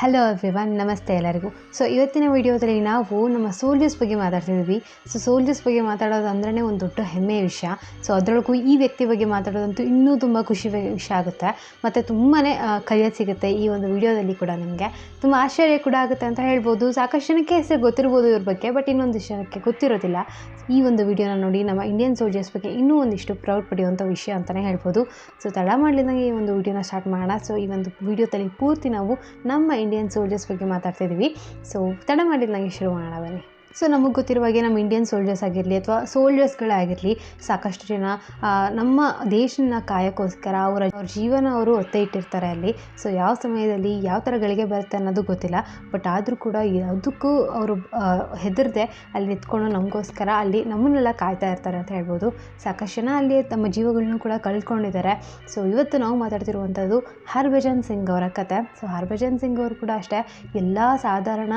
Hello everyone ನಮಸ್ತೆ ಎಲ್ಲರಿಗೂ. So ಇವತ್ತಿನ ವಿಡಿಯೋದಲ್ಲಿ ನಾವು ನಮ್ಮ ಸೋಲ್ಜರ್ಸ್ ಬಗ್ಗೆ ಮಾತಾಡ್ತಿದ್ವಿ ಸೊ ಸೋಲ್ಜರ್ಸ್ ಬಗ್ಗೆ ಮಾತಾಡೋದು ಅಂದ್ರೆ ಒಂದು ದೊಡ್ಡ ಹೆಮ್ಮೆಯ ವಿಷಯ. ಸೊ ಅದರೊಳಗೂ ಈ ವ್ಯಕ್ತಿ ಬಗ್ಗೆ ಮಾತಾಡೋದಂತೂ ಇನ್ನೂ ತುಂಬ ಖುಷಿ ವಿಷಯ ಆಗುತ್ತೆ. ಮತ್ತು ತುಂಬಾ ಕಲಿಯೋದು ಸಿಗುತ್ತೆ ಈ ಒಂದು ವಿಡಿಯೋದಲ್ಲಿ ಕೂಡ ನಿಮಗೆ. ತುಂಬ ಆಶ್ಚರ್ಯ ಕೂಡ ಆಗುತ್ತೆ ಅಂತ ಹೇಳ್ಬೋದು. ಸಾಕಷ್ಟು ಜನಕ್ಕೆ ಹೆಸರು ಗೊತ್ತಿರ್ಬೋದು ಇವ್ರ ಬಗ್ಗೆ ಬಟ್ ಇನ್ನೊಂದು ವಿಷಯಕ್ಕೆ ಗೊತ್ತಿರೋದಿಲ್ಲ. ಈ ಒಂದು ವಿಡಿಯೋನ ನೋಡಿ ನಮ್ಮ ಇಂಡಿಯನ್ ಸೋಲ್ಜರ್ಸ್ ಬಗ್ಗೆ ಇನ್ನೂ ಒಂದಿಷ್ಟು ಪ್ರೌಡ್ ಪಡೆಯುವಂಥ ವಿಷಯ ಅಂತಲೇ ಹೇಳ್ಬೋದು. ಸೊ ತಡ ಮಾಡಲಿದ್ದಂಗೆ ಈ ಒಂದು ವಿಡಿಯೋನ ಸ್ಟಾರ್ಟ್ ಮಾಡೋಣ. ಸೊ ಈ ಒಂದು ವಿಡಿಯೋದಲ್ಲಿ ಪೂರ್ತಿ ನಾವು ನಮ್ಮ ಇಂಡಿಯನ್ ಸೋಲ್ಜರ್ಸ್ ಬಗ್ಗೆ ಮಾತಾಡ್ತಿದ್ದೀವಿ ಸೊ ತಡ ಮಾಡಿದ್ದಂಗೆ ಶುರು ಮಾಡೋಣ ಬನ್ನಿ. ಸೊ ನಮಗೆ ಗೊತ್ತಿರುವ ಹಾಗೆ ನಮ್ಮ ಇಂಡಿಯನ್ ಸೋಲ್ಜರ್ಸ್ ಆಗಿರಲಿ ಅಥವಾ ಸೋಲ್ಜರ್ಸ್ಗಳೇ ಆಗಿರಲಿ ಸಾಕಷ್ಟು ಜನ ನಮ್ಮ ದೇಶನ ಕಾಯಕ್ಕೋಸ್ಕರ ಅವರ, ಅವ್ರ ಜೀವನ ಅವರು ಒತ್ತೆ ಇಟ್ಟಿರ್ತಾರೆ ಅಲ್ಲಿ. ಸೊ ಯಾವ ಸಮಯದಲ್ಲಿ ಯಾವ ಥರ ಗಳಿಗೆ ಬರುತ್ತೆ ಅನ್ನೋದು ಗೊತ್ತಿಲ್ಲ. ಬಟ್ ಆದರೂ ಕೂಡ ಯಾವುದಕ್ಕೂ ಅವರು ಹೆದರದೆ ಅಲ್ಲಿ ನಿಂತ್ಕೊಂಡು ನಮಗೋಸ್ಕರ ಅಲ್ಲಿ ನಮ್ಮನ್ನೆಲ್ಲ ಕಾಯ್ತಾ ಇರ್ತಾರೆ ಅಂತ ಹೇಳ್ಬೋದು. ಸಾಕಷ್ಟು ಜನ ಅಲ್ಲಿ ತಮ್ಮ ಜೀವಗಳನ್ನೂ ಕೂಡ ಕಳ್ಕೊಂಡಿದ್ದಾರೆ. ಸೊ ಇವತ್ತು ನಾವು ಮಾತಾಡ್ತಿರುವಂಥದ್ದು ಹರ್ಭಜನ್ ಸಿಂಗ್ ಅವರ ಕತೆ. ಸೊ ಹರ್ಭಜನ್ ಸಿಂಗ್ ಅವರು ಕೂಡ ಅಷ್ಟೇ. ಎಲ್ಲ ಸಾಧಾರಣ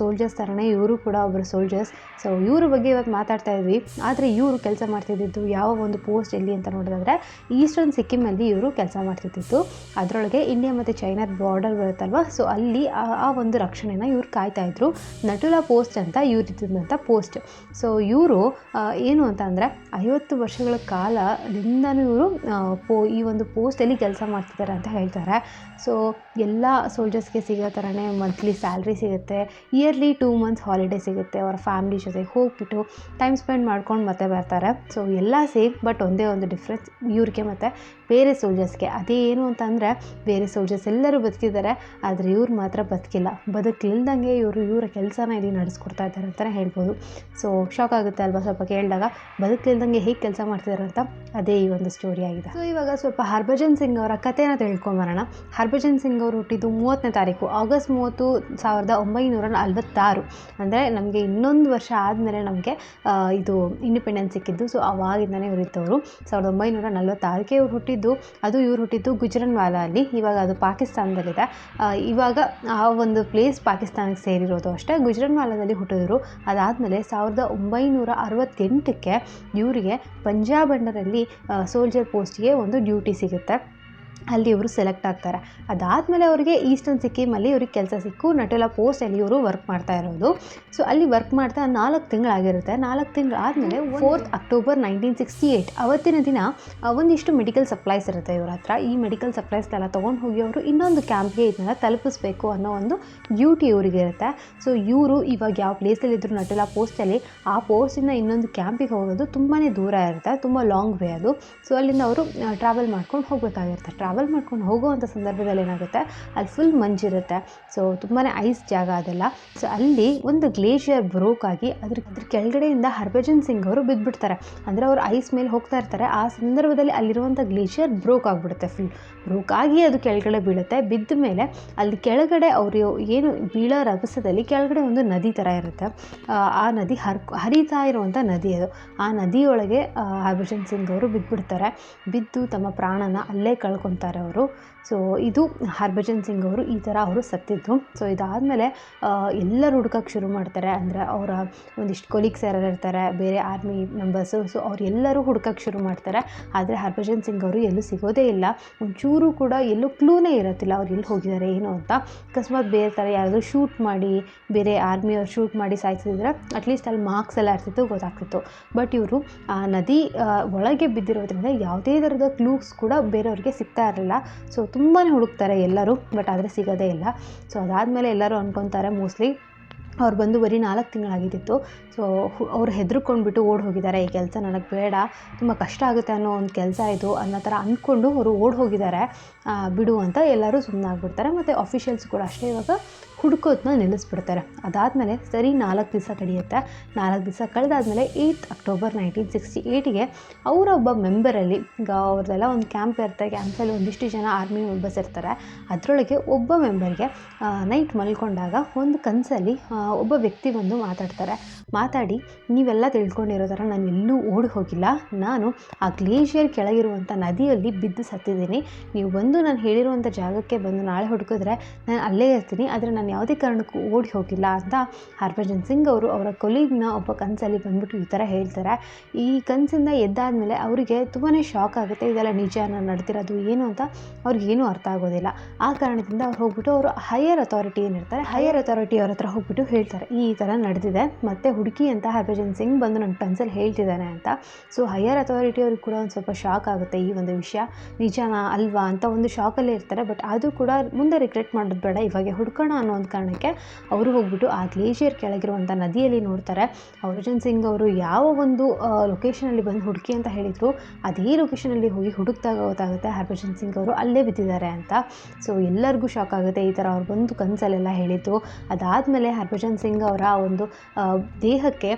ಸೋಲ್ಜರ್ಸ್ ಥರನೇ ಇವರು ಕೂಡ ಒಬ್ಬರು ಸೋಲ್ಜರ್ಸ್ ಸೊ ಇವ್ರ ಬಗ್ಗೆ ಇವತ್ತು ಮಾತಾಡ್ತಾ ಇದ್ವಿ. ಆದರೆ ಇವರು ಕೆಲಸ ಮಾಡ್ತಿದ್ದಿದ್ದು ಯಾವ ಒಂದು ಪೋಸ್ಟ್ ಎಲ್ಲಿ ಅಂತ ನೋಡೋದಾದ್ರೆ ಈಸ್ಟರ್ನ್ ಸಿಕ್ಕಿಮಲ್ಲಿ ಇವರು ಕೆಲಸ ಮಾಡ್ತಿದ್ದಿತ್ತು ಅದರೊಳಗೆ ಇಂಡಿಯಾ ಮತ್ತು ಚೈನಾದ ಬಾರ್ಡರ್ ಬರುತ್ತಲ್ವ? ಸೊ ಅಲ್ಲಿ ಆ ಒಂದು ರಕ್ಷಣೆನ ಇವ್ರು ಕಾಯ್ತಾ ಇದ್ರು. ನಟುಲಾ ಪೋಸ್ಟ್ ಅಂತ ಇವ್ರಿದ್ದಂಥ ಪೋಸ್ಟ್ ಸೊ ಇವರು ಏನು ಅಂತ ಅಂದರೆ ಐವತ್ತು ವರ್ಷಗಳ ಕಾಲದಿಂದನೂ ಇವರು ಪೋ, ಈ ಒಂದು ಪೋಸ್ಟಲ್ಲಿ ಕೆಲಸ ಮಾಡ್ತಿದ್ದಾರೆ ಅಂತ ಹೇಳ್ತಾರೆ. ಸೊ ಎಲ್ಲ ಸೋಲ್ಜರ್ಸ್ಗೆ ಸಿಗೋ ಥರನೇ ಮಂತ್ಲಿ ಸ್ಯಾಲ್ರಿ ಸಿಗುತ್ತೆ. ಇಯರ್ಲಿ ಟೂ ಮಂತ್ಸ್ ಹಾಲಿಡೇ ಸಿಗುತ್ತೆ ಅವರ ಫ್ಯಾಮ್ಲಿ ಜೊತೆಗೆ ಹೋಗ್ಬಿಟ್ಟು ಟೈಮ್ ಸ್ಪೆಂಡ್ ಮಾಡ್ಕೊಂಡು ಮತ್ತೆ ಬರ್ತಾರೆ. ಸೊ ಎಲ್ಲ ಸೇಮ್ ಬಟ್ ಒಂದೇ ಒಂದು ಡಿಫ್ರೆನ್ಸ್ ಇವ್ರಿಗೆ ಮತ್ತು ಬೇರೆ ಸೋಲ್ಜರ್ಸ್ಗೆ ಅದೇ ಏನು ಅಂತಂದರೆ ಬೇರೆ ಸೋಲ್ಜರ್ಸ್ ಎಲ್ಲರೂ ಬದುಕಿದ್ದಾರೆ, ಆದರೆ ಇವ್ರು ಮಾತ್ರ ಬದುಕಿಲ್ಲ. ಬದುಕಿಲ್ದಂಗೆ ಇವರು ಇವರ ಕೆಲಸನ ಇಲ್ಲಿ ನಡೆಸ್ಕೊಡ್ತಾ ಇದ್ದಾರೆ ಅಂತಲೇ ಹೇಳ್ಬೋದು. ಸೊ ಶಾಕ್ ಆಗುತ್ತೆ ಅಲ್ವಾ ಸ್ವಲ್ಪ ಕೇಳಿದಾಗ? ಬದುಕಿಲ್ದಂಗೆ ಹೇಗೆ ಕೆಲಸ ಮಾಡ್ತಿದ್ದಾರೆ ಅಂತ ಅದೇ ಈ ಒಂದು ಸ್ಟೋರಿ ಆಗಿದೆ. ಸೊ ಇವಾಗ ಸ್ವಲ್ಪ ಹರ್ಭಜನ್ ಸಿಂಗ್ ಅವರ ಕಥೆನ ತಿಳ್ಕೊಂಬರೋಣ ಹರ್ಭಜನ್ ಸಿಂಗ್ ಅವರು ಹುಟ್ಟಿದ್ದು ಮೂವತ್ತನೇ ತಾರೀಕು, ಆಗಸ್ಟ್ ಮೂವತ್ತು ಸಾವಿರದ ಒಂಬೈನೂರ ನಲವತ್ತಾರು. ಅಂದರೆ ನಮಗೆ ಇನ್ನೊಂದು ವರ್ಷ ಆದಮೇಲೆ ನಮಗೆ ಇದು ಇಂಡಿಪೆಂಡೆನ್ಸ್ ಸಿಕ್ಕಿದ್ದು. ಸೊ ಅವಾಗಿಂದನೇ ಇವರಿದ್ದವರು ಸಾವಿರದ ಒಂಬೈನೂರ ನಲ್ವತ್ತಾರಕ್ಕೆ ಇವ್ರು ಹುಟ್ಟಿದ್ದು ಅದು ಇವ್ರು ಹುಟ್ಟಿದ್ದು ಗುಜರನ್ವಾಲಾ ಅಲ್ಲಿ ಇವಾಗ ಅದು ಪಾಕಿಸ್ತಾನದಲ್ಲಿದೆ. ಇವಾಗ ಆ ಒಂದು ಪ್ಲೇಸ್ ಪಾಕಿಸ್ತಾನಕ್ಕೆ ಸೇರಿರೋದು ಅಷ್ಟೇ. ಗುಜರನ್ವಾಲಾದಲ್ಲಿ ಹುಟ್ಟಿದ್ರು. ಅದಾದಮೇಲೆ ಸಾವಿರದ ಒಂಬೈನೂರ ಅರವತ್ತೆಂಟಕ್ಕೆ ಇವರಿಗೆ ಪಂಜಾಬ್ ಅಂಡರಲ್ಲಿ ಸೋಲ್ಜರ್ ಪೋಸ್ಟ್ಗೆ ಒಂದು ಡ್ಯೂಟಿ ಸಿಗುತ್ತೆ. ಅಲ್ಲಿ ಇವರು ಸೆಲೆಕ್ಟ್ ಆಗ್ತಾರೆ. ಅದಾದಮೇಲೆ ಅವರಿಗೆ ಈಸ್ಟರ್ನ್ ಸಿಕ್ಕಿಮಲ್ಲಿ ಇವ್ರಿಗೆ ಕೆಲಸ ಸಿಕ್ಕು. ನಟುಲಾ ಪೋಸ್ಟಲ್ಲಿ ಇವರು ವರ್ಕ್ ಮಾಡ್ತಾ ಇರೋದು. ಸೊ ಅಲ್ಲಿ ವರ್ಕ್ ಮಾಡ್ತಾ ನಾಲ್ಕು ತಿಂಗಳಾಗಿರುತ್ತೆ ನಾಲ್ಕು ತಿಂಗಳು ಆದಮೇಲೆ fourth October nineteen sixty eight ಅವತ್ತಿನ ದಿನ ಒಂದಿಷ್ಟು ಮೆಡಿಕಲ್ ಸಪ್ಲೈಸ್ ಇರುತ್ತೆ ಇವ್ರ ಹತ್ರ. ಈ ಮೆಡಿಕಲ್ ಸಪ್ಲೈಸ್ನೆಲ್ಲ ತೊಗೊಂಡು ಹೋಗಿ ಅವರು ಇನ್ನೊಂದು ಕ್ಯಾಂಪ್ಗೆ ಇದನ್ನೆಲ್ಲ ತಲುಪಿಸ್ಬೇಕು ಅನ್ನೋ ಒಂದು ಡ್ಯೂಟಿ ಇವರಿಗೆ ಇರುತ್ತೆ. ಸೊ ಇವರು ಇವಾಗ ಯಾವ ಪ್ಲೇಸಲ್ಲಿ ಇದ್ರು ನಟುಲಾ ಪೋಸ್ಟಲ್ಲಿ ಆ ಪೋಸ್ಟಿಂದ ಇನ್ನೊಂದು ಕ್ಯಾಂಪಿಗೆ ಹೋಗೋದು ತುಂಬಾ ದೂರ ಇರುತ್ತೆ. ತುಂಬ ಲಾಂಗ್ ವೇ ಅದು. ಸೊ ಅಲ್ಲಿಂದ ಅವರು ಟ್ರಾವೆಲ್ ಮಾಡ್ಕೊಂಡು ಹೋಗಬೇಕಾಗಿರುತ್ತೆ. ಟ್ರಾವೆಲ್ ಮಾಡ್ಕೊಂಡು ಹೋಗುವಂಥ ಸಂದರ್ಭದಲ್ಲಿ ಏನಾಗುತ್ತೆ? ಅಲ್ಲಿ ಫುಲ್ ಮಂಜಿರುತ್ತೆ ಸೊ ತುಂಬಾ ಐಸ್ ಜಾಗ ಅದೆಲ್ಲ. ಸೊ ಅಲ್ಲಿ ಒಂದು ಗ್ಲೇಷಿಯರ್ ಬ್ರೋಕ್ ಆಗಿ ಅದ್ರ ಅದ್ರ ಕೆಳಗಡೆಯಿಂದ ಹರ್ಭಜನ್ ಸಿಂಗ್ ಅವರು ಬಿದ್ದುಬಿಡ್ತಾರೆ ಅಂದರೆ ಅವರು ಐಸ್ ಮೇಲೆ ಹೋಗ್ತಾ ಇರ್ತಾರೆ. ಆ ಸಂದರ್ಭದಲ್ಲಿ ಅಲ್ಲಿರುವಂಥ ಗ್ಲೇಷಿಯರ್ ಬ್ರೋಕ್ ಆಗಿಬಿಡುತ್ತೆ ಫುಲ್ ಬ್ರೋಕ್ ಆಗಿ ಅದು ಕೆಳಗಡೆ ಬೀಳುತ್ತೆ. ಬಿದ್ದ ಮೇಲೆ ಅಲ್ಲಿ ಕೆಳಗಡೆ ಅವರು ಏನು ಬೀಳೋ ರಭಸದಲ್ಲಿ ಕೆಳಗಡೆ ಒಂದು ನದಿ ಥರ ಇರುತ್ತೆ. ಆ, ನದಿ ಹರ್ ಹರಿತಾ ಇರುವಂಥ ನದಿ ಅದು. ಆ ನದಿಯೊಳಗೆ ಹರ್ಭಜನ್ ಸಿಂಗ್ ಅವರು ಬಿದ್ದುಬಿಡ್ತಾರೆ ಬಿದ್ದು ತಮ್ಮ ಪ್ರಾಣನ ಅಲ್ಲೇ ಕಳ್ಕೊತಾರೆ. ಅವರು. ಸೊ ಇದು ಹರ್ಭಜನ್ ಸಿಂಗ್ ಅವರು ಈ ಥರ ಅವರು ಸತ್ತಿದ್ದು. ಸೊ ಇದಾದಮೇಲೆ ಎಲ್ಲರೂ ಹುಡ್ಕಕ್ಕೆ ಶುರು ಮಾಡ್ತಾರೆ. ಅಂದರೆ ಅವರ ಒಂದಿಷ್ಟು ಕೊಲೀಗ್ಸ್ ಯಾರು ಇರ್ತಾರೆ, ಬೇರೆ ಆರ್ಮಿ ಮೆಂಬರ್ಸು ಸೊ ಅವರೆಲ್ಲರೂ ಹುಡ್ಕಕ್ಕೆ ಶುರು ಮಾಡ್ತಾರೆ. ಆದರೆ ಹರ್ಭಜನ್ ಸಿಂಗ್ ಅವರು ಎಲ್ಲೂ ಸಿಗೋದೇ ಇಲ್ಲ. ಒಂಚೂರು ಕೂಡ ಎಲ್ಲೂ ಕ್ಲೂನೇ ಇರೋತ್ತಿಲ್ಲ ಅವ್ರು ಎಲ್ಲಿ ಹೋಗಿದ್ದಾರೆ ಏನು ಅಂತ. ಅಕಸ್ಮಾತ್ ಬೇರೆ ಥರ ಯಾರಾದರೂ ಶೂಟ್ ಮಾಡಿ, ಬೇರೆ ಆರ್ಮಿಯವ್ರು ಶೂಟ್ ಮಾಡಿ ಸಾಯಿಸಿದ್ರೆ ಅಟ್ಲೀಸ್ಟ್ ಅಲ್ಲಿ ಮಾರ್ಕ್ಸ್ ಎಲ್ಲ ಇರ್ತಿತ್ತು, ಗೊತ್ತಾಗ್ತಿತ್ತು. ಬಟ್ ಇವರು, ಆ, ನದಿ ಒಳಗೆ ಬಿದ್ದಿರೋದ್ರಿಂದ ಯಾವುದೇ ಥರದ ಕ್ಲೂಸ್ ಕೂಡ ಬೇರೆಯವ್ರಿಗೆ ಸಿಗ್ತಾ ಇರಲಿಲ್ಲ. ಸೊ ತುಂಬಾ ಹುಡುಕ್ತಾರೆ ಎಲ್ಲರೂ ಬಟ್ ಆದರೆ ಸಿಗೋದೇ ಇಲ್ಲ. ಸೊ ಅದಾದಮೇಲೆ ಎಲ್ಲರೂ ಅಂದ್ಕೊತಾರೆ ಮೋಸ್ಟ್ಲಿ ಅವ್ರು ಬಂದು ಬರೀ ನಾಲ್ಕು ತಿಂಗಳಾಗಿದ್ದಿತ್ತು. ಸೊ ಅವ್ರು ಹೆದರ್ಕೊಂಡ್ಬಿಟ್ಟು ಓಡಿ ಹೋಗಿದ್ದಾರೆ ಈ ಕೆಲಸ ನನಗೆ ಬೇಡ, ತುಂಬ ಕಷ್ಟ ಆಗುತ್ತೆ ಅನ್ನೋ ಒಂದು ಕೆಲಸ ಇದು ಅನ್ನೋ ಥರ ಅಂದ್ಕೊಂಡು ಅವರು ಓಡಿ ಹೋಗಿದ್ದಾರೆ ಬಿಡು ಅಂತ ಎಲ್ಲರೂ ಸುಮ್ಮನೆ ಆಗ್ಬಿಡ್ತಾರೆ ಮತ್ತು ಅಫಿಷಿಯಲ್ಸ್ ಕೂಡ ಅಷ್ಟೇ ಇವಾಗ ಹುಡ್ಕೋದನ್ನ ನಿಲ್ಲಿಸ್ಬಿಡ್ತಾರೆ. ಅದಾದಮೇಲೆ ಸರಿ, ನಾಲ್ಕು ದಿವಸ ಕಡಿಯುತ್ತೆ ನಾಲ್ಕು ದಿವಸ ಕಳೆದಾದ್ಮೇಲೆ ಏಯ್ತ್ ಅಕ್ಟೋಬರ್ ನೈನ್ಟೀನ್ ಸಿಕ್ಸ್ಟಿ ಏಯ್ಟಿಗೆ ಅವರ ಒಬ್ಬ ಮೆಂಬರಲ್ಲಿ ಈಗ ಅವ್ರದ್ದೆಲ್ಲ ಒಂದು ಕ್ಯಾಂಪ್ ಇರುತ್ತೆ. ಕ್ಯಾಂಪಲ್ಲಿ ಒಂದಿಷ್ಟು ಜನ ಆರ್ಮಿ ಮೆಂಬರ್ಸ್ ಇರ್ತಾರೆ. ಅದರೊಳಗೆ ಒಬ್ಬ ಮೆಂಬರ್ಗೆ ನೈಟ್ ಮಲ್ಕೊಂಡಾಗ ಒಂದು ಕನಸಲ್ಲಿ ಒಬ್ಬ ವ್ಯಕ್ತಿ ಬಂದು ಮಾತಾಡ್ತಾರೆ. ಮಾತಾಡಿ, ನೀವೆಲ್ಲ ತಿಳ್ಕೊಂಡಿರೋ ಥರ ನಾನು ಎಲ್ಲೂ ಓಡಿ ಹೋಗಿಲ್ಲ. ನಾನು ಆ ಗ್ಲೇಷಿಯರ್ ಕೆಳಗಿರುವಂಥ ನದಿಯಲ್ಲಿ ಬಿದ್ದು ಸತ್ತಿದ್ದೀನಿ. ನೀವು ಬಂದು ನಾನು ಹೇಳಿರುವಂಥ ಜಾಗಕ್ಕೆ ಬಂದು ನಾಳೆ ಹುಡುಕಿದ್ರೆ ನಾನು ಅಲ್ಲೇ ಇರ್ತೀನಿ. ಆದರೆ ನಾನು ಯಾವುದೇ ಕಾರಣಕ್ಕೂ ಓಡಿ ಹೋಗಿಲ್ಲ ಅಂತ ಹರ್ಭಜನ್ ಸಿಂಗ್ ಅವರು ಅವರ ಕೊಲೀಗ್ನ ಒಬ್ಬ ಕನಸಲ್ಲಿ ಬಂದ್ಬಿಟ್ಟು ಈ ಥರ ಹೇಳ್ತಾರೆ. ಈ ಕನಸಿಂದ ಎದ್ದಾದಮೇಲೆ ಅವರಿಗೆ ತುಂಬಾ ಶಾಕ್ ಆಗುತ್ತೆ. ಇದೆಲ್ಲ ನಿಜ, ನಾನು ನಡೆದಿರೋದು ಏನು ಅಂತ ಅವ್ರಿಗೇನು ಅರ್ಥ ಆಗೋದಿಲ್ಲ. ಆ ಕಾರಣದಿಂದ ಅವ್ರು ಹೋಗ್ಬಿಟ್ಟು ಅವರು ಹೈಯರ್ ಅಥಾರಿಟಿ ಏನಿರ್ತಾರೆ, ಹೈಯರ್ ಅಥಾರಿಟಿ ಅವ್ರ ಹತ್ರ ಹೋಗ್ಬಿಟ್ಟು ಹೇಳ್ತಾರೆ, ಈ ಥರ ನಡೆದಿದೆ. ಮತ್ತು ಹುಡುಕಿ ಅಂತ ಹರ್ಭಜನ್ ಸಿಂಗ್ ಬಂದು ನನ್ನ ಕನ್ಸಲ್ಲಿ ಹೇಳ್ತಿದ್ದಾನೆ ಅಂತ. ಸೊ ಹೈಯರ್ ಅಥಾರಿಟಿ ಅವ್ರಿಗೆ ಕೂಡ ಒಂದು ಸ್ವಲ್ಪ ಶಾಕ್ ಆಗುತ್ತೆ ಈ ಒಂದು ವಿಷಯ. ನಿಜನಾ, ಅಲ್ವಾ ಅಂತ ಒಂದು ಶಾಕಲ್ಲೇ ಇರ್ತಾರೆ. ಬಟ್ ಅದು ಕೂಡ ಮುಂದೆ ರಿಗ್ರೆಟ್ ಮಾಡೋದು ಬೇಡ. ಇವಾಗ ಹುಡ್ಕೋಣ ಅನ್ನೋ ಒಂದು ಕಾರಣಕ್ಕೆ ಅವರು ಹೋಗ್ಬಿಟ್ಟು ಆ ಗ್ಲೇಷಿಯರ್ ಕೆಳಗಿರುವಂಥ ನದಿಯಲ್ಲಿ ನೋಡ್ತಾರೆ. ಹರ್ಭಜನ್ ಸಿಂಗ್ ಅವರು ಯಾವ ಒಂದು ಲೊಕೇಶನಲ್ಲಿ ಬಂದು ಹುಡುಕಿ ಅಂತ ಹೇಳಿದರು, ಅದೇ ಲೊಕೇಶನಲ್ಲಿ ಹೋಗಿ ಹುಡುಕ್ದಾಗ ಗೊತ್ತಾಗುತ್ತೆ ಹರ್ಭಜನ್ ಸಿಂಗ್ ಅವರು. ಅಲ್ಲೇ ಬಿದ್ದಿದ್ದಾರೆ ಅಂತ. ಸೊ ಎಲ್ಲರಿಗೂ ಶಾಕ್ ಆಗುತ್ತೆ ಈ ಥರ ಅವ್ರು ಬಂದು ಕನಸಲ್ಲೆಲ್ಲ ಹೇಳಿದ್ದು. ಅದಾದಮೇಲೆ ಹರ್ಭಜನ್ ಸಿಂಗ್ ಅವರ ಒಂದು ದೇಹಕ್ಕೆ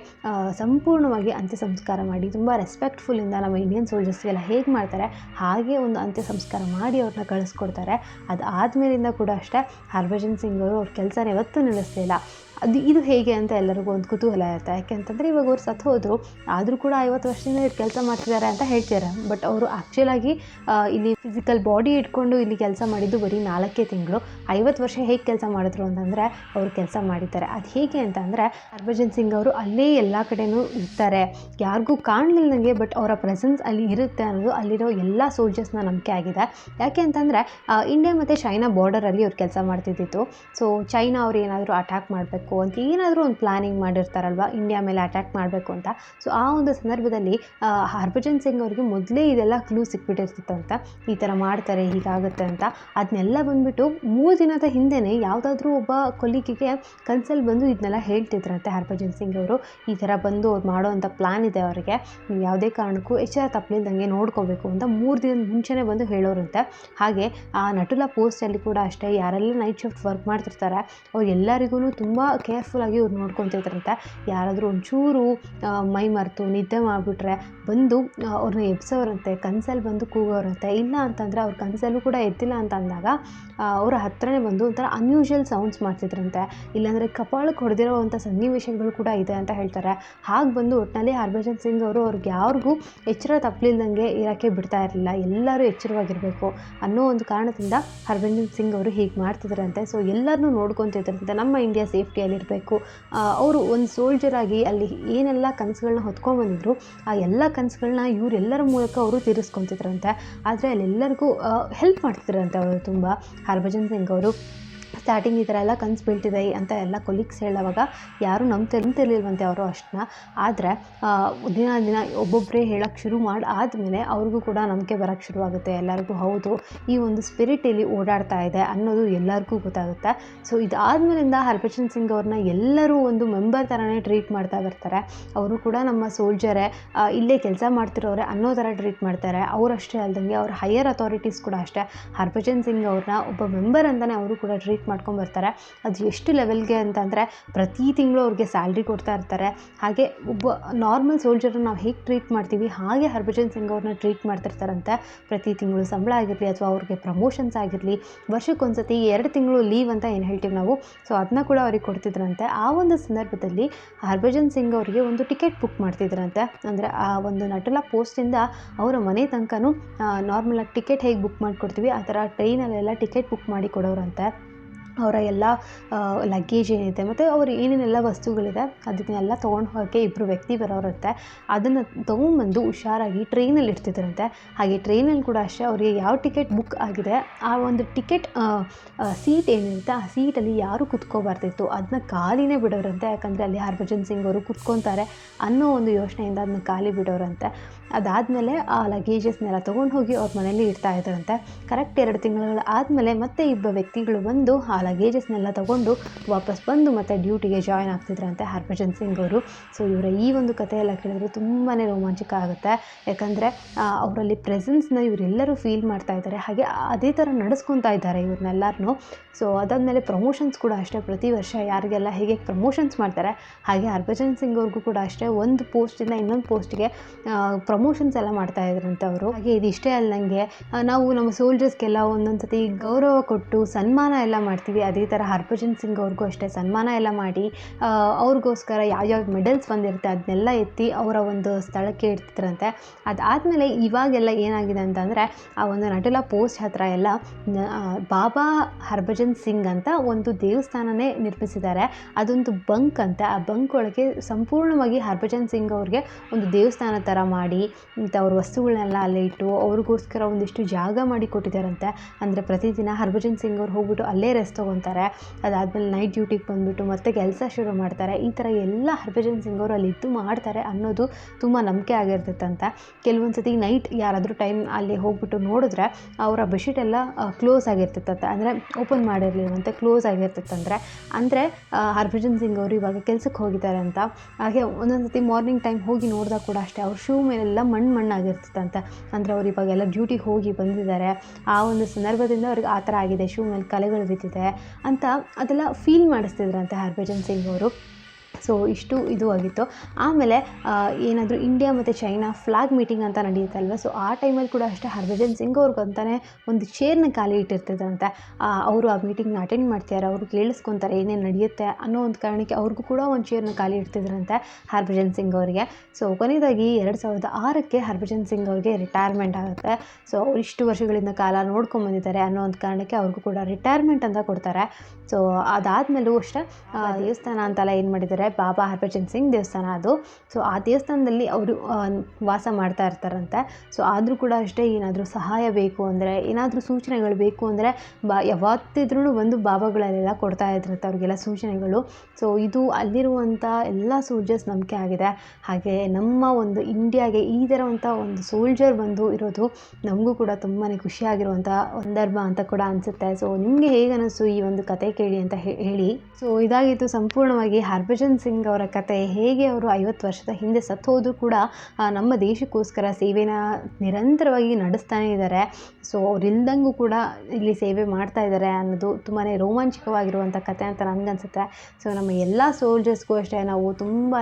ಸಂಪೂರ್ಣವಾಗಿ ಅಂತ್ಯ ಸಂಸ್ಕಾರ ಮಾಡಿ, ತುಂಬ ರೆಸ್ಪೆಕ್ಟ್ಫುಲ್ಲಿಂದ ನಮ್ಮ ಇಂಡಿಯನ್ ಸೋಲ್ಜರ್ಸ್ಗೆಲ್ಲ ಹೇಗೆ ಮಾಡ್ತಾರೆ, ಹಾಗೆ ಒಂದು ಅಂತ್ಯ ಸಂಸ್ಕಾರ ಮಾಡಿ ಅವ್ರನ್ನ ಕಳಿಸ್ಕೊಡ್ತಾರೆ. ಅದು ಆದ್ಮೇಲಿಂದ ಕೂಡ ಅಷ್ಟೇ ಹರ್ಭಜನ್ ಸಿಂಗ್ ಅವರು ಅವ್ರ ಕೆಲಸನ ಯಾವತ್ತೂ ಇಲ್ಲ ಅದು ಇದು ಹೇಗೆ ಅಂತ ಎಲ್ಲರಿಗೂ ಒಂದು ಕುತೂಹಲ ಇರುತ್ತೆ. ಯಾಕೆಂತಂದರೆ ಇವಾಗ ಅವ್ರು ಸತ್ತು ಹೋದರು, ಆದರೂ ಕೂಡ ಐವತ್ತು ವರ್ಷದಿಂದ ಇಟ್ಟು ಕೆಲಸ ಮಾಡ್ತಿದ್ದಾರೆ ಅಂತ ಹೇಳ್ತಾರೆ ಬಟ್ ಅವರು ಆ್ಯಕ್ಚುಲಾಗಿ ಇಲ್ಲಿ ಫಿಸಿಕಲ್ ಬಾಡಿ ಇಟ್ಕೊಂಡು ಇಲ್ಲಿ ಕೆಲಸ ಮಾಡಿದ್ದು ಬರೀ ನಾಲ್ಕೇ ತಿಂಗಳು. ಐವತ್ತು ವರ್ಷ ಹೇಗೆ ಕೆಲಸ ಮಾಡಿದ್ರು ಅಂತಂದರೆ ಅವರು ಕೆಲಸ ಮಾಡಿದ್ದಾರೆ. ಅದು ಹೇಗೆ ಅಂತಂದರೆ ಹರ್ಭಜನ್ ಸಿಂಗ್ ಅವರು ಅಲ್ಲೇ ಎಲ್ಲ ಕಡೆಯೂ ಇರ್ತಾರೆ. ಯಾರಿಗೂ ಕಾಣಲಿಲ್ಲ ನನಗೆ ಬಟ್ ಅವರ ಪ್ರೆಸೆನ್ಸ್ ಅಲ್ಲಿ ಇರುತ್ತೆ ಅನ್ನೋದು ಅಲ್ಲಿರೋ ಎಲ್ಲ ಸೋಲ್ಜರ್ಸ್ನ ನಂಬಿಕೆ ಆಗಿದೆ. ಯಾಕೆ ಅಂತಂದರೆ ಇಂಡಿಯಾ ಮತ್ತು ಚೈನಾ ಬಾರ್ಡರಲ್ಲಿ ಅವ್ರು ಕೆಲಸ ಮಾಡ್ತಿದ್ದಿತ್ತು. ಸೊ ಚೈನಾ ಅವ್ರು ಏನಾದರೂ ಅಟ್ಯಾಕ್ ಮಾಡಬೇಕು ಅಂತ ಏನಾದರೂ ಒಂದು ಪ್ಲಾನಿಂಗ್ ಮಾಡಿರ್ತಾರಲ್ವ ಇಂಡಿಯಾ ಮೇಲೆ ಅಟ್ಯಾಕ್ ಮಾಡಬೇಕು ಅಂತ. ಸೊ ಆ ಒಂದು ಸಂದರ್ಭದಲ್ಲಿ ಹರ್ಭಜನ್ ಸಿಂಗ್ ಅವರಿಗೆ ಮೊದಲೇ ಇದೆಲ್ಲ ಕ್ಲೂ ಸಿಕ್ಬಿಟ್ಟಿರ್ತಿತ್ತಂತ ಈ ಥರ ಮಾಡ್ತಾರೆ, ಹೀಗಾಗುತ್ತೆ ಅಂತ. ಅದನ್ನೆಲ್ಲ ಬಂದುಬಿಟ್ಟು ಮೂರು ದಿನದ ಹಿಂದೆಯೇ ಯಾವುದಾದ್ರೂ ಒಬ್ಬ ಕೊಲ್ಲಿಗಿಗೆ ಬಂದು ಇದನ್ನೆಲ್ಲ ಹೇಳ್ತಿದ್ರಂತೆ ಹರ್ಭಜನ್ ಸಿಂಗ್ ಅವರು. ಈ ಥರ ಬಂದು ಅವ್ರು ಮಾಡೋವಂಥ ಪ್ಲ್ಯಾನ್ ಇದೆ ಅವರಿಗೆ. ನೀವು ಯಾವುದೇ ಕಾರಣಕ್ಕೂ ಎಚ್ಚರ ತಪ್ಪಲಿಲ್ದಂಗೆ ನೋಡ್ಕೋಬೇಕು ಅಂತ ಮೂರು ದಿನದ ಮುಂಚೆನೇ ಬಂದು ಹೇಳೋರಂತೆ. ಹಾಗೆ ಆ ನಟುಲ ಪೋಸ್ಟಲ್ಲಿ ಕೂಡ ಅಷ್ಟೇ ಯಾರೆಲ್ಲ ನೈಟ್ ಶಿಫ್ಟ್ ವರ್ಕ್ ಮಾಡ್ತಿರ್ತಾರೆ, ಅವ್ರು ಎಲ್ಲರಿಗೂ ತುಂಬ ಕೇರ್ಫುಲ್ಲಾಗಿ ಅವ್ರು ನೋಡ್ಕೊತಿದ್ರಂತೆ ಯಾರಾದರೂ ಒಂಚೂರು ಮೈ ಮರೆತು ನಿದ್ದೆ ಮಾಡಿಬಿಟ್ರೆ ಬಂದು ಅವ್ರನ್ನ ಎಬ್ಸೋರಂತೆ, ಕನಸಲ್ಲಿ ಬಂದು ಕೂಗೋರಂತೆ. ಇಲ್ಲ ಅಂತಂದರೆ ಅವ್ರ ಕನಸಲ್ಲೂ ಕೂಡ ಎತ್ತಿಲ್ಲ ಅಂತ ಅಂದಾಗ ಅವರ ಹತ್ರನೇ ಬಂದು ಒಂಥರ ಅನ್ಯೂಷುವಲ್ ಸೌಂಡ್ಸ್ ಮಾಡ್ತಿದ್ರಂತೆ. ಇಲ್ಲಾಂದರೆ ಕಪಾಳಕ್ಕೆ ಹೊಡೆದಿರೋವಂಥ ಸನ್ನಿವೇಶಗಳು ಕೂಡ ಇದೆ ಅಂತ ಹೇಳ್ತಾರೆ. ಹಾಗೆ ಬಂದು ಒಟ್ಟಿನಲ್ಲಿ ಹರ್ಭಜನ್ ಸಿಂಗ್ ಅವರು ಅವ್ರಿಗೆ ಯಾರಿಗೂ ಎಚ್ಚರ ತಪ್ಪಲಿಲ್ಲದಂಗೆ ಇರೋಕ್ಕೆ ಬಿಡ್ತಾ ಇರಲಿಲ್ಲ. ಎಲ್ಲರೂ ಎಚ್ಚರವಾಗಿರಬೇಕು ಅನ್ನೋ ಒಂದು ಕಾರಣದಿಂದ ಹರ್ಭಜನ್ ಸಿಂಗ್ ಅವರು ಹೀಗೆ ಮಾಡ್ತಿದ್ರಂತೆ. ಸೊ ಎಲ್ಲರನ್ನೂ ನೋಡ್ಕೊತಿದ್ರಂತೆ. ನಮ್ಮ ಇಂಡಿಯಾ ಸೇಫ್ಟಿಯಲ್ಲಿರಬೇಕು. ಅವರು ಒಂದು ಸೋಲ್ಜರ್ ಆಗಿ ಅಲ್ಲಿ ಏನೆಲ್ಲ ಕನಸುಗಳನ್ನ ಹೊತ್ಕೊಂಡ್ಬಂದಿದ್ರು ಆ ಎಲ್ಲ ಕನಸುಗಳನ್ನ ಇವರೆಲ್ಲರ ಮೂಲಕ ಅವರು ತೀರಿಸ್ಕೊತಿದ್ರಂತೆ. ಆದರೆ ಅಲ್ಲೆಲ್ಲರಿಗೂ ಹೆಲ್ಪ್ ಮಾಡ್ತಿದ್ರಂತೆ ಅವರು ತುಂಬ. ಹರ್ಭಜನ್ ಸಿಂಗ್ ಅವರು ಸ್ಟಾರ್ಟಿಂಗ್ ಈ ಥರ ಎಲ್ಲ ಕನಸು ಬೀಳ್ತಿದೆ ಅಂತ ಎಲ್ಲ ಕೊಲೀಗ್ಸ್ ಹೇಳೋವಾಗ ಯಾರೂ ನಂಬ್ತಿರ್ತಿರ್ಲಿಲ್ವಂತೆ ಅವರು ಅಷ್ಟನ್ನ. ಆದರೆ ದಿನ ದಿನ ಒಬ್ಬೊಬ್ಬರೇ ಹೇಳೋಕ್ಕೆ ಶುರು ಮಾಡಿ, ಆದಮೇಲೆ ಅವ್ರಿಗೂ ಕೂಡ ನಂಬಿಕೆ ಬರೋಕ್ಕೆ ಶುರುವಾಗುತ್ತೆ. ಎಲ್ಲರಿಗೂ ಹೌದು, ಈ ಒಂದು ಸ್ಪಿರಿಟ್ ಇಲ್ಲಿ ಓಡಾಡ್ತಾ ಇದೆ ಅನ್ನೋದು ಎಲ್ಲರಿಗೂ ಗೊತ್ತಾಗುತ್ತೆ. ಸೊ ಇದಾದ್ಮೇಲಿಂದ ಹರ್ಭಜನ್ ಸಿಂಗ್ ಅವ್ರನ್ನ ಎಲ್ಲರೂ ಒಂದು ಮೆಂಬರ್ ಥರನೇ ಟ್ರೀಟ್ ಮಾಡ್ತಾ ಬರ್ತಾರೆ. ಅವರು ಕೂಡ ನಮ್ಮ ಸೋಲ್ಜರೇ ಇಲ್ಲೇ ಕೆಲಸ ಮಾಡ್ತಿರೋರೆ ಅನ್ನೋ ಥರ ಟ್ರೀಟ್ ಮಾಡ್ತಾರೆ. ಅವರಷ್ಟೇ ಅಲ್ಲದಂಗೆ ಅವ್ರ ಹೈಯರ್ ಅಥಾರಿಟೀಸ್ ಕೂಡ ಅಷ್ಟೇ. ಹರ್ಭಜನ್ ಸಿಂಗ್ ಅವ್ರನ್ನ ಒಬ್ಬ ಮೆಂಬರ್ ಅಂತಲೇ ಅವರು ಕೂಡ ಟ್ರೀಟ್ ಮಾಡ್ಕೊಂಡು ಬರ್ತಾರೆ. ಅದು ಎಷ್ಟು ಲೆವೆಲ್ಗೆ ಅಂತಂದರೆ ಪ್ರತಿ ತಿಂಗಳು ಅವ್ರಿಗೆ ಸ್ಯಾಲ್ರಿ ಕೊಡ್ತಾ ಇರ್ತಾರೆ. ಹಾಗೆ ಒಬ್ಬ ನಾರ್ಮಲ್ ಸೋಲ್ಜರ್ನ ನಾವು ಹೇಗೆ ಟ್ರೀಟ್ ಮಾಡ್ತೀವಿ, ಹಾಗೆ ಹರ್ಭಜನ್ ಸಿಂಗ್ ಅವ್ರನ್ನ ಟ್ರೀಟ್ ಮಾಡ್ತಿರ್ತಾರಂತೆ. ಪ್ರತಿ ತಿಂಗಳು ಸಂಬಳ ಆಗಿರಲಿ ಅಥವಾ ಅವ್ರಿಗೆ ಪ್ರಮೋಷನ್ಸ್ ಆಗಿರಲಿ, ವರ್ಷಕ್ಕೊಂದ್ಸತಿ ಎರಡು ತಿಂಗಳು ಲೀವ್ ಅಂತ ಏನು ಹೇಳ್ತೀವಿ ನಾವು? ಸೊ ಅದನ್ನ ಕೂಡ ಅವ್ರಿಗೆ ಕೊಡ್ತಿದ್ರಂತೆ. ಆ ಒಂದು ಸಂದರ್ಭದಲ್ಲಿ ಹರ್ಭಜನ್ ಸಿಂಗ್ ಅವರಿಗೆ ಒಂದು ಟಿಕೆಟ್ ಬುಕ್ ಮಾಡ್ತಿದ್ರಂತೆ. ಅಂದರೆ ಆ ಒಂದು ನಟಲ ಪೋಸ್ಟಿಂದ ಅವರ ಮನೆ ತನಕನೂ ನಾರ್ಮಲಾಗಿ ಟಿಕೆಟ್ ಹೇಗೆ ಬುಕ್ ಮಾಡಿಕೊಡ್ತೀವಿ, ಆ ಥರ ಟ್ರೈನಲ್ಲೆಲ್ಲ ಟಿಕೆಟ್ ಬುಕ್ ಮಾಡಿ ಕೊಡೋರಂತೆ. ಅವರ ಎಲ್ಲ ಲಗೇಜ್ ಏನಿದೆ ಮತ್ತು ಅವ್ರು ಏನೇನೆಲ್ಲ ವಸ್ತುಗಳಿದೆ, ಅದನ್ನೆಲ್ಲ ತೊಗೊಂಡು ಹೋಗೋಕ್ಕೆ ಇಬ್ಬರು ವ್ಯಕ್ತಿ ಬರೋರಂತೆ ಅದನ್ನು ತೊಗೊಂಬಂದು ಹುಷಾರಾಗಿ ಟ್ರೈನಲ್ಲಿ ಇಡ್ತಿದ್ರಂತೆ. ಹಾಗೆ ಟ್ರೈನಲ್ಲಿ ಕೂಡ ಅಷ್ಟೇ ಅವರಿಗೆ ಯಾವ ಟಿಕೆಟ್ ಬುಕ್ ಆಗಿದೆ, ಆ ಒಂದು ಟಿಕೆಟ್ ಸೀಟ್ ಏನಿರುತ್ತೆ, ಆ ಸೀಟಲ್ಲಿ ಯಾರು ಕೂತ್ಕೋಬಾರ್ದಿತ್ತು ಅದನ್ನ ಖಾಲಿನೇ ಬಿಡೋರಂತೆ. ಯಾಕಂದರೆ ಅಲ್ಲಿ ಹರ್ಭಜನ್ ಸಿಂಗ್ ಅವರು ಕುತ್ಕೊತಾರೆ ಅನ್ನೋ ಒಂದು ಯೋಚನೆಯಿಂದ ಅದನ್ನ ಖಾಲಿ ಬಿಡೋರಂತೆ. ಅದಾದಮೇಲೆ ಆ ಲಗೇಜಸ್ನೆಲ್ಲ ತೊಗೊಂಡು ಹೋಗಿ ಅವ್ರ ಮನೇಲಿ ಇಡ್ತಾ ಇದ್ದಾರಂತೆ ಕರೆಕ್ಟ್ ಎರಡು ತಿಂಗಳು ಆದಮೇಲೆ ಮತ್ತೆ ಇಬ್ಬ ವ್ಯಕ್ತಿಗಳು ಬಂದು ಆ ಲಗೇಜಸ್ನೆಲ್ಲ ತೊಗೊಂಡು ವಾಪಸ್ ಬಂದು ಮತ್ತೆ ಡ್ಯೂಟಿಗೆ ಜಾಯ್ನ್ ಆಗ್ತಿದ್ರಂತೆ ಹರ್ಭಜನ್ ಸಿಂಗ್ ಅವರು. ಸೊ ಇವರ ಈ ಒಂದು ಕಥೆಯೆಲ್ಲ ಕೇಳಿದ್ರೆ ತುಂಬಾ ರೋಮಾಂಚಕ ಆಗುತ್ತೆ. ಯಾಕಂದರೆ ಅವರಲ್ಲಿ ಪ್ರೆಸೆನ್ಸ್ನ ಇವರೆಲ್ಲರೂ ಫೀಲ್ ಮಾಡ್ತಾ ಇದ್ದಾರೆ. ಹಾಗೆ ಅದೇ ಥರ ನಡೆಸ್ಕೊತಾ ಇದ್ದಾರೆ ಇವ್ರನ್ನೆಲ್ಲರನ್ನೂ ಸೊ ಅದಾದಮೇಲೆ ಪ್ರಮೋಷನ್ಸ್ ಕೂಡ ಅಷ್ಟೇ. ಪ್ರತಿ ವರ್ಷ ಯಾರಿಗೆಲ್ಲ ಹೇಗೆ ಪ್ರಮೋಷನ್ಸ್ ಮಾಡ್ತಾರೆ, ಹಾಗೆ ಹರ್ಭಜನ್ ಸಿಂಗ್ ಅವ್ರಿಗೂ ಕೂಡ ಅಷ್ಟೇ. ಒಂದು ಪೋಸ್ಟಿಂದ ಇನ್ನೊಂದು ಪೋಸ್ಟ್ಗೆ ಪ್ರಮೋಷನ್ಸ್ ಎಲ್ಲ ಮಾಡ್ತಾ ಇದ್ರಂತೆ ಅವರು ಹಾಗೆ ಇದಿಷ್ಟೇ ಅಲ್ಲಂಗೆ ನಾವು ನಮ್ಮ ಸೋಲ್ಜರ್ಸ್ಗೆಲ್ಲ ಒಂದೊಂದು ಸತಿ ಗೌರವ ಕೊಟ್ಟು ಸನ್ಮಾನ ಎಲ್ಲ ಮಾಡ್ತೀವಿ. ಅದೇ ಥರ ಹರ್ಭಜನ್ ಸಿಂಗ್ ಅವ್ರಿಗೂ ಅಷ್ಟೇ ಸನ್ಮಾನ ಎಲ್ಲ ಮಾಡಿ ಅವ್ರಿಗೋಸ್ಕರ ಅವ್ರಿಗೋಸ್ಕರ ಯಾವ್ಯಾವ ಮೆಡಲ್ಸ್ ಬಂದಿರುತ್ತೆ ಅದನ್ನೆಲ್ಲ ಎತ್ತಿ ಅವರ ಒಂದು ಸ್ಥಳಕ್ಕೆ ಇಡ್ತಿದ್ರಂತೆ. ಅದಾದಮೇಲೆ ಇವಾಗೆಲ್ಲ ಏನಾಗಿದೆ ಅಂತಂದರೆ, ಆ ಒಂದು ನಟಲ ಪೋಸ್ಟ್ ಹತ್ರ ಎಲ್ಲ ಬಾಬಾ ಹರ್ಭಜನ್ ಸಿಂಗ್ ಅಂತ ಒಂದು ದೇವಸ್ಥಾನನೇ ನಿರ್ಮಿಸಿದ್ದಾರೆ. ಅದೊಂದು ಬಂಕ್ ಅಂತ. ಆ ಬಂಕ್ ಒಳಗೆ ಸಂಪೂರ್ಣವಾಗಿ ಹರ್ಭಜನ್ ಸಿಂಗ್ ಅವ್ರಿಗೆ ಒಂದು ದೇವಸ್ಥಾನ ಥರ ಮಾಡಿ ಅವ್ರ ವಸ್ತುಗಳನ್ನೆಲ್ಲ ಅಲ್ಲೇ ಇಟ್ಟು ಅವ್ರಿಗೋಸ್ಕರ ಒಂದಿಷ್ಟು ಜಾಗ ಮಾಡಿ ಕೊಟ್ಟಿದ್ದಾರಂತೆ. ಅಂದರೆ ಪ್ರತಿದಿನ ಹರ್ಭಜನ್ ಸಿಂಗ್ ಅವ್ರು ಹೋಗ್ಬಿಟ್ಟು ಅಲ್ಲೇ ರೆಸ್ಟ್ ತೊಗೊತಾರೆ. ಅದಾದಮೇಲೆ ನೈಟ್ ಡ್ಯೂಟಿಗೆ ಬಂದುಬಿಟ್ಟು ಮತ್ತೆ ಕೆಲಸ ಶುರು ಮಾಡ್ತಾರೆ. ಈ ಥರ ಎಲ್ಲ ಹರ್ಭಜನ್ ಸಿಂಗ್ ಅವರು ಅಲ್ಲಿ ಇದ್ದು ಮಾಡ್ತಾರೆ ಅನ್ನೋದು ತುಂಬ ನಂಬಿಕೆ ಆಗಿರ್ತೈತಂತೆ. ಕೆಲವೊಂದು ಸತಿ ನೈಟ್ ಯಾರಾದರೂ ಟೈಮ್ ಅಲ್ಲಿ ಹೋಗ್ಬಿಟ್ಟು ನೋಡಿದ್ರೆ ಅವರ ಬೆಡ್ಶೀಟ್ ಎಲ್ಲ ಕ್ಲೋಸ್ ಆಗಿರ್ತಿತ್ತಂತೆ ಅಂದರೆ ಓಪನ್ ಮಾಡಿರಲಿಲ್ವಂತೆ ಕ್ಲೋಸ್ ಆಗಿರ್ತಿತ್ತಂದರೆ ಅಂದರೆ ಹರ್ಭಜನ್ ಸಿಂಗ್ ಅವರು ಇವಾಗ ಕೆಲಸಕ್ಕೆ ಹೋಗಿದ್ದಾರೆ ಅಂತ ಹಾಗೆ ಒಂದೊಂದು ಸತಿ ಮಾರ್ನಿಂಗ್ ಟೈಮ್ ಹೋಗಿ ನೋಡಿದಾಗ ಕೂಡ ಅಷ್ಟೇ, ಅವ್ರ ಶೂ ಮೇಲೆಲ್ಲ ಮಣ್ಣು ಮಣ್ಣಾಗಿರ್ತದಂತೆ. ಅಂದರೆ ಅವ್ರು ಇವಾಗೆಲ್ಲ ಡ್ಯೂಟಿಗೆ ಹೋಗಿ ಬಂದಿದ್ದಾರೆ ಆ ಒಂದು ಸಂದರ್ಭದಿಂದ ಅವ್ರಿಗೆ ಆ ಥರ ಆಗಿದೆ. ಶೂ ಮೇಲೆ ಕಲೆಗಳು ಬಿದ್ದಿದೆ ಅಂತ ಅದೆಲ್ಲ ಫೀಲ್ ಮಾಡಿಸ್ತಿದ್ರಂತೆ ಹರ್ಭಜನ್ ಸಿಂಗ್ ಅವರು. ಸೊ ಇಷ್ಟು ಇದು ಆಗಿತ್ತು. ಆಮೇಲೆ ಏನಾದರೂ ಇಂಡಿಯಾ ಮತ್ತು ಚೈನಾ ಫ್ಲಾಗ್ ಮೀಟಿಂಗ್ ಅಂತ ನಡೆಯುತ್ತಲ್ವ ಸೊ ಆ ಟೈಮಲ್ಲಿ ಕೂಡ ಅಷ್ಟೇ ಹರ್ಭಜನ್ ಸಿಂಗ್ ಅವ್ರಿಗಂತಾನೆ ಒಂದು ಚೇರ್ನ ಖಾಲಿ ಇಟ್ಟಿರ್ತಿದ್ರಂತೆ. ಅವರು ಆ ಮೀಟಿಂಗ್ನ ಅಟೆಂಡ್ ಮಾಡ್ತಿದ್ದಾರೆ ಅವರು ಕೇಳಿಸ್ಕೊತಾರೆ ಏನೇನು ನಡೆಯುತ್ತೆ ಅನ್ನೋ ಒಂದು ಕಾರಣಕ್ಕೆ ಅವ್ರಿಗೂ ಕೂಡ ಒಂದು ಚೇರ್ನ ಖಾಲಿ ಇಡ್ತಿದ್ರಂತೆ ಹರ್ಭಜನ್ ಸಿಂಗ್ ಅವರಿಗೆ. ಸೊ ಕೊನೆಯದಾಗಿ ಎರಡು ಸಾವಿರದ ಆರಕ್ಕೆ ಹರ್ಭಜನ್ ಸಿಂಗ್ ಅವರಿಗೆ ರಿಟೈರ್ಮೆಂಟ್ ಆಗುತ್ತೆ. ಸೊ ಅವ್ರು ಇಷ್ಟು ವರ್ಷಗಳಿಂದ ಕಾಲ ನೋಡ್ಕೊಂಬಂದಿದ್ದಾರೆ ಅನ್ನೋ ಒಂದು ಕಾರಣಕ್ಕೆ ಅವ್ರಿಗೂ ಕೂಡ ರಿಟೈರ್ಮೆಂಟ್ ಅಂತ ಕೊಡ್ತಾರೆ. ಸೊ ಅದಾದಮೇಲೂ ಅಷ್ಟೇ ದೇವಸ್ಥಾನ ಅಂತೆಲ್ಲ ಏನು ಮಾಡಿದ್ದಾರೆ? ಬಾಬಾ ಹರ್ಭಜನ್ ಸಿಂಗ್ ದೇವಸ್ಥಾನ ಅದು. ಸೊ ಆ ದೇವಸ್ಥಾನದಲ್ಲಿ ಅವರು ವಾಸ ಮಾಡ್ತಾ ಇರ್ತಾರಂತೆ. ಸೊ ಆದರೂ ಕೂಡ ಅಷ್ಟೇ ಏನಾದರೂ ಸಹಾಯ ಬೇಕು ಅಂದರೆ, ಏನಾದರೂ ಸೂಚನೆಗಳು ಬೇಕು ಅಂದರೆ, ಬಾ ಯಾವತ್ತಿದ್ರೂ ಬಂದು ಬಾಬಾಗಳಲ್ಲೆಲ್ಲ ಕೊಡ್ತಾ ಇದ್ರಂತೆ ಅವ್ರಿಗೆಲ್ಲ ಸೂಚನೆಗಳು. ಸೊ ಇದು ಅಲ್ಲಿರುವಂಥ ಎಲ್ಲ ಸೋಲ್ಜರ್ಸ್ ನಂಬಿಕೆ ಆಗಿದೆ. ಹಾಗೆ ನಮ್ಮ ಒಂದು ಇಂಡಿಯಾಗೆ ಈ ಥರವಂಥ ಒಂದು ಸೋಲ್ಜರ್ ಬಂದು ಇರೋದು ನಮಗೂ ಕೂಡ ತುಂಬಾ ಖುಷಿಯಾಗಿರುವಂಥ ಸಂದರ್ಭ ಅಂತ ಕೂಡ ಅನಿಸುತ್ತೆ. ಸೊ ನಿಮಗೆ ಹೇಗೆ ಅನ್ನಿಸ್ತು ಈ ಒಂದು ಕತೆ ಕೇಳಿ ಅಂತ ಹೇಳಿ. ಸೊ ಇದಾಗಿತ್ತು ಸಂಪೂರ್ಣವಾಗಿ ಹರ್ಭಜನ್ ಸಿಂಗ್ ಅವರ ಕತೆ ಹೇಗೆ ಅವರು ಐವತ್ತು ವರ್ಷದ ಹಿಂದೆ ಸತ್ತು ಹೋದ್ರು ಕೂಡ ನಮ್ಮ ದೇಶಕ್ಕೋಸ್ಕರ ಸೇವೆನ ನಿರಂತರವಾಗಿ ನಡೆಸ್ತಾನೆ ಇದ್ದಾರೆ. ಸೊ ಅವರಿಲ್ದಂಗೂ ಕೂಡ ಇಲ್ಲಿ ಸೇವೆ ಮಾಡ್ತಾ ಇದ್ದಾರೆ ಅನ್ನೋದು ತುಂಬಾ ರೋಮಾಂಚಕವಾಗಿರುವಂಥ ಕತೆ ಅಂತ ನನಗನ್ಸುತ್ತೆ. ಸೊ ನಮ್ಮ ಎಲ್ಲ ಸೋಲ್ಜರ್ಸ್ಗೂ ಅಷ್ಟೇ, ನಾವು ತುಂಬಾ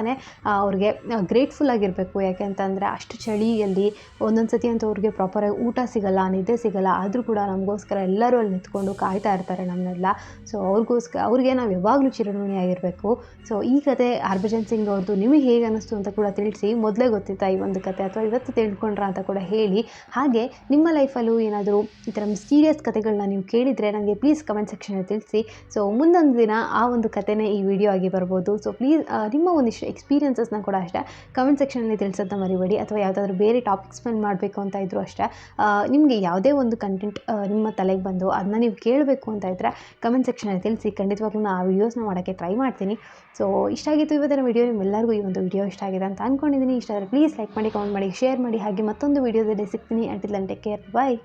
ಅವ್ರಿಗೆ ಗ್ರೇಟ್ಫುಲ್ ಆಗಿರಬೇಕು. ಯಾಕೆ ಅಂತಂದರೆ, ಅಷ್ಟು ಚಳಿಯಲ್ಲಿ ಒಂದೊಂದು ಸತಿ ಅಂತ ಅವ್ರಿಗೆ ಪ್ರಾಪರಾಗಿ ಊಟ ಸಿಗಲ್ಲ, ನಿದ್ದೆ ಸಿಗಲ್ಲ, ಆದರೂ ಕೂಡ ನಮಗೋಸ್ಕರ ಎಲ್ಲರೂ ಅಲ್ಲಿ ನಿಂತ್ಕೊಂಡು ಕಾಯ್ತಾ ಇರ್ತಾರೆ ನಮ್ಮನ್ನೆಲ್ಲ ಸೊ ಅವ್ರಿಗೋಸ್ಕರ ಅವ್ರಿಗೆ ನಾವು ಯಾವಾಗಲೂ ಚಿರಋಣಿಯಾಗಿರಬೇಕು. ಸೊ ಈ ಕತೆ ಹರ್ಭಜನ್ ಸಿಂಗ್ ಅವ್ರದ್ದು ನಿಮಗೆ ಹೇಗೆ ಅನ್ನಿಸ್ತು ಅಂತ ಕೂಡ ತಿಳಿಸಿ ಮೊದಲೇ ಗೊತ್ತಿತ್ತಾ ಈ ಒಂದು ಕತೆ ಅಥವಾ ಇವತ್ತು ತಿಳ್ಕೊಂಡ್ರ ಅಂತ ಕೂಡ ಹೇಳಿ. ಹಾಗೆ ನಿಮ್ಮ ಲೈಫಲ್ಲೂ ಏನಾದರೂ ಈ ಥರ ಮಿಸ್ಟೀರಿಯಸ್ ಕತೆಗಳನ್ನ ನೀವು ಕೇಳಿದರೆ ನನಗೆ ಪ್ಲೀಸ್ ಕಮೆಂಟ್ ಸೆಕ್ಷನಲ್ಲಿ ತಿಳಿಸಿ. ಸೊ ಮುಂದೊಂದು ದಿನ ಆ ಒಂದು ಕತೆನೇ ಈ ವಿಡಿಯೋ ಆಗಿ ಬರ್ಬೋದು. ಸೊ ಪ್ಲೀಸ್ ನಿಮ್ಮ ಒಂದಿಷ್ಟು ಎಕ್ಸ್ಪೀರಿಯನ್ಸಸ್ನ ಕೂಡ ಅಷ್ಟೇ ಕಮೆಂಟ್ ಸೆಕ್ಷನಲ್ಲಿ ತಿಳಿಸೋದನ್ನ ಮರಿಬೇಡಿ ಅಥವಾ ಯಾವುದಾದ್ರೂ ಬೇರೆ ಟಾಪಿಕ್ಸ್ ಮೇಲೆ ಮಾಡಬೇಕು ಅಂತ ಇದ್ದರೂ ಅಷ್ಟೇ ನಿಮಗೆ ಯಾವುದೇ ಒಂದು ಕಂಟೆಂಟ್ ನಿಮ್ಮ ತಲೆಗೆ ಬಂದು ಅದನ್ನ ನೀವು ಕೇಳಬೇಕು ಅಂತ ಇದ್ದರೆ ಕಮೆಂಟ್ ಸೆಕ್ಷನಲ್ಲಿ ತಿಳಿಸಿ. ಖಂಡಿತವಾಗ್ಲೂ ನಾನು ಆ ವೀಡಿಯೋಸ್ನ ಮಾಡೋಕ್ಕೆ ಟ್ರೈ ಮಾಡ್ತೀನಿ. ಸೊ ಇಷ್ಟ ಆಗಿತ್ತು ಇವತ್ತಿನ ವಿಡಿಯೋ ನಿಮ್ಮೆಲ್ಲರಿಗೂ ಈ ಒಂದು ವಿಡಿಯೋ ಇಷ್ಟ ಆಗಿದೆ ಅಂತ ಅಂದ್ಕೊಂಡಿದ್ದೀನಿ ಇಷ್ಟ ಆದರೆ ಪ್ಲೀಸ್ ಲೈಕ್ ಮಾಡಿ ಕಮೆಂಟ್ ಮಾಡಿ ಶೇರ್ ಮಾಡಿ. ಹಾಗೆ ಮತ್ತೊಂದು ವೀಡಿಯೋದಲ್ಲಿ ಸಿಗ್ತೀನಿ. Until take care bye